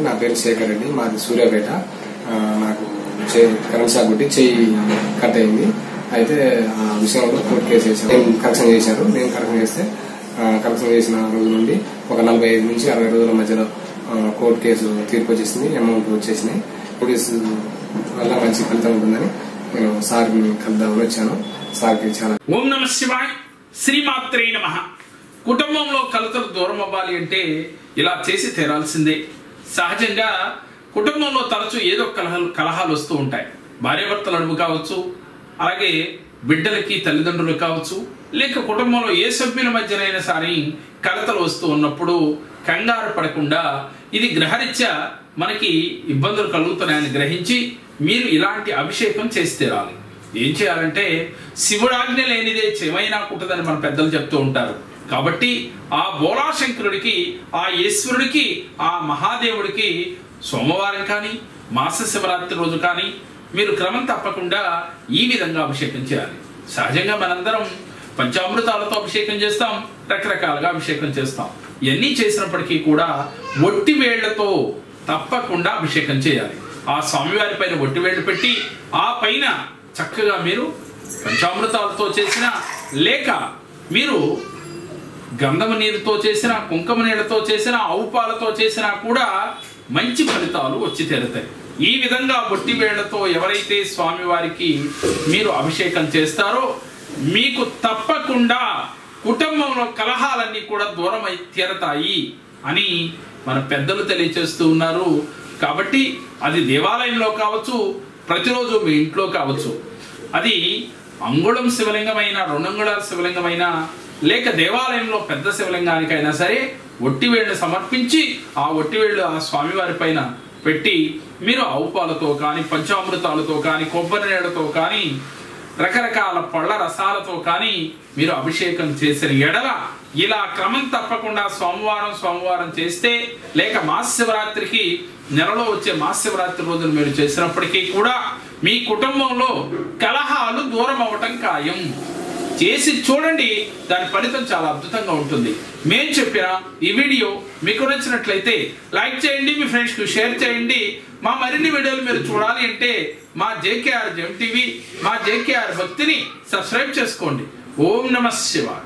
అండి నా పేరు శేఖర్ రెడ్డి. మాది సూర్యాపేట. నాకు చే- కరెంట్ షాక్ కొట్టి చెయ్యి కట్ అయింది. అయితే ఆ విషయంలో కోర్టు కేసు వేసాను నేను కరెక్షన్ చేశారు. నేను కరెక్షన్ చేస్తే కరెక్షన్ చేసిన రోజు నుండి ఒక నలభై ఐదు నుంచి అరవై రోజుల మధ్యలో కోర్టు కేసు తీర్పు వచ్చేసింది. అమౌంట్ వచ్చేసినాయి. పోలీసు వల్ల మంచి ఫలితం ఉంటుందని నేను సార్ని కలుద్దామని వచ్చాను. సార్కి చాలా ఓం నమ శివాయ్. శ్రీమాత్రే నమ. కుటుంబంలో కలతలు దూరం అవ్వాలి అంటే ఇలా చేసి తీరాల్సిందే. సహజంగా కుటుంబంలో తరచూ ఏదో కలహాలు కలహాలు వస్తూ ఉంటాయి. భార్యాభర్తల నడుము కావచ్చు అలాగే బిడ్డలకి తల్లిదండ్రులు కావచ్చు లేక కుటుంబంలో ఏ సభ్యుల మధ్యనైనా సరే కలతలు వస్తూ ఉన్నప్పుడు కంగారు పడకుండా ఇది గ్రహరీత్యా మనకి ఇబ్బందులు కలుగుతున్నాయని గ్రహించి మీరు ఇలాంటి అభిషేకం చేసి తీరాలి. ఏం చేయాలంటే శివుడాజ్ఞ లేనిదే చెమైనా కుట్టదని మన పెద్దలు చెప్తూ ఉంటారు. కాబట్టి ఆ బోలాశంకరుడికి ఆ ఈశ్వరుడికి ఆ మహాదేవుడికి సోమవారం కానీ మాస శివరాత్రి రోజు కానీ మీరు క్రమం తప్పకుండా ఈ విధంగా అభిషేకం చేయాలి. సహజంగా మనందరం పంచామృతాలతో అభిషేకం చేస్తాం రకరకాలుగా అభిషేకం చేస్తాం. ఇవన్నీ చేసినప్పటికీ కూడా ఒట్టి వేళ్ళతో తప్పకుండా అభిషేకం చేయాలి. ఆ స్వామివారి పైన ఒట్టి వేళ్ళు పెట్టి ఆ పైన చక్కగా మీరు పంచామృతాలతో చేసిన లేక మీరు గంధము నీరుతో చేసిన కుంకుమ నీళ్ళతో చేసిన ఆవు పాలతో చేసినా కూడా మంచి ఫలితాలు వచ్చి తీరుతాయి. ఈ విధంగా బొట్టి వేళ్ళతో ఎవరైతే స్వామివారికి మీరు అభిషేకం చేస్తారో మీకు తప్పకుండా కుటుంబంలో కలహాలన్నీ కూడా దూరమై తీరతాయి అని మన పెద్దలు తెలియచేస్తూ ఉన్నారు. కాబట్టి అది దేవాలయంలో కావచ్చు ప్రతిరోజు మీ ఇంట్లో కావచ్చు. అది అంగుళం శివలింగమైన రెండంగుళాల శివలింగమైన లేక దేవాలయంలో పెద్ద శివలింగానికైనా సరే ఒట్టివేళ్ళు సమర్పించి ఆ ఒట్టివేళ్ళు ఆ స్వామివారి పైన పెట్టి మీరు ఆవు పాలతో కానీ పంచామృతాలతో కానీ కొబ్బరి నీళ్ళతో కానీ రకరకాల పళ్ళ రసాలతో కానీ మీరు అభిషేకం చేసిన ఎడల ఇలా క్రమం తప్పకుండా సోమవారం సోమవారం చేస్తే లేక మహాశివరాత్రికి నెలలో వచ్చే మహాశివరాత్రి రోజున మీరు చేసినప్పటికీ కూడా మీ కుటుంబంలో కలహాలు దూరం అవటం ఖాయం. చేసి చూడండి దాని ఫలితం చాలా అద్భుతంగా ఉంటుంది. మేం చెప్పిన ఈ వీడియో మీకు నచ్చినట్లయితే లైక్ చేయండి మీ ఫ్రెండ్స్కి షేర్ చేయండి. మా మరిన్ని వీడియోలు మీరు చూడాలి అంటే మా జేకేఆర్ జెమ్ టీవీ మా జేకేఆర్ భక్తిని సబ్స్క్రైబ్ చేసుకోండి. ఓం నమ శివాయ.